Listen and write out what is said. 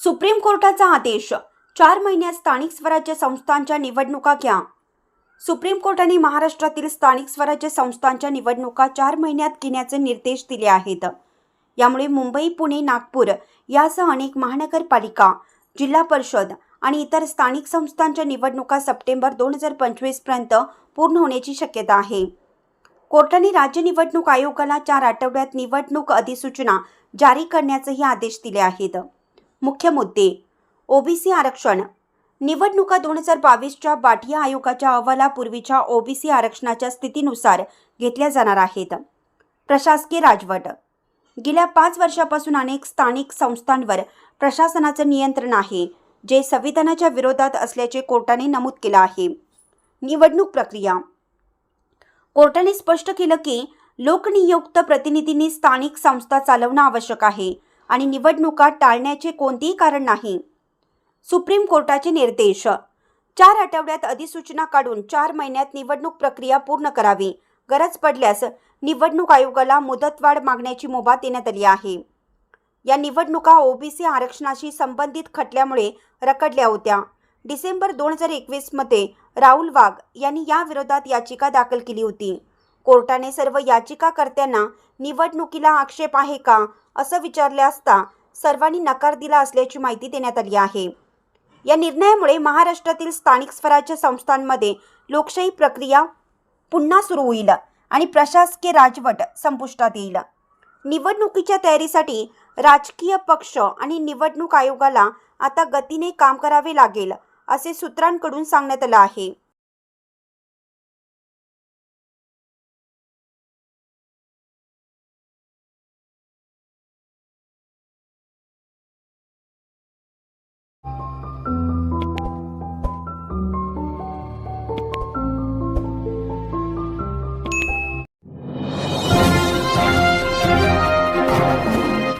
Supreme कोर्टाचा आदेश. चार महिन्यात स्थानिक स्वराज्य संस्थांच्या निवडणुका घ्या. सुप्रीम कोर्टाने महाराष्ट्रातील स्थानिक स्वराज्य संस्थांच्या निवडणुका चार महिन्यात घेण्याचे निर्देश दिले आहेत. यामुळे मुंबई पुणे नागपूर यासह अनेक महानगरपालिका जिल्हा परिषद आणि इतर स्थानिक संस्थांच्या निवडणुका सप्टेंबर दोन हजार पंचवीसपर्यंत पूर्ण होण्याची शक्यता आहे. कोर्टाने राज्य निवडणूक आयोगाला चार आठवड्यात निवडणूक अधिसूचना जारी करण्याचेही आदेश दिले आहेत. मुख्य मुद्दे. ओबीसी आरक्षण. निवडणुका दोन हजार बावीसच्या बाटिया आयोगाच्या अहवालापूर्वीच्या ओबीसी आरक्षणाच्या स्थितीनुसार घेतल्या जाणार आहेत. प्रशासकीय राजवट. गेल्या पाच वर्षापासून अनेक स्थानिक संस्थांवर प्रशासनाचं नियंत्रण आहे जे संविधानाच्या विरोधात असल्याचे कोर्टाने नमूद केलं आहे. निवडणूक प्रक्रिया. कोर्टाने स्पष्ट केलं की लोकनियुक्त प्रतिनिधींनी स्थानिक संस्था चालवणं आवश्यक आहे. आणि निवडणुका टाळण्याचे कोणतेही कारण नाही. सुप्रीम कोर्टाचे निर्देश. चार आठवड्यात अधिसूचना काढून चार महिन्यात निवडणूक प्रक्रिया पूर्ण करावी. गरज पडल्यास निवडणूक आयोगाला मुदतवाढ मागण्याची मुभा देण्यात आली आहे. या निवडणुका ओबीसी आरक्षणाशी संबंधित खटल्यामुळे रखडल्या होत्या. डिसेंबर दोन हजार एकवीसमध्ये राहुल वाघ यांनी याविरोधात याचिका दाखल केली होती. कोर्टाने सर्व याचिकाकर्त्यांना निवडणुकीला आक्षेप आहे का? असं विचारले असता सर्वांनी नकार दिला असल्याची माहिती देण्यात आली आहे. या निर्णयामुळे महाराष्ट्रातील स्थानिक स्वराज्य संस्थांमध्ये लोकशाही प्रक्रिया पुन्हा सुरू होईल आणि प्रशासकीय राजवट संपुष्टात येईल. निवडणुकीच्या तयारीसाठी राजकीय पक्ष आणि निवडणूक आयोगाला आता गतीने काम करावे लागेल असे सूत्रांकडून सांगण्यात आलं आहे.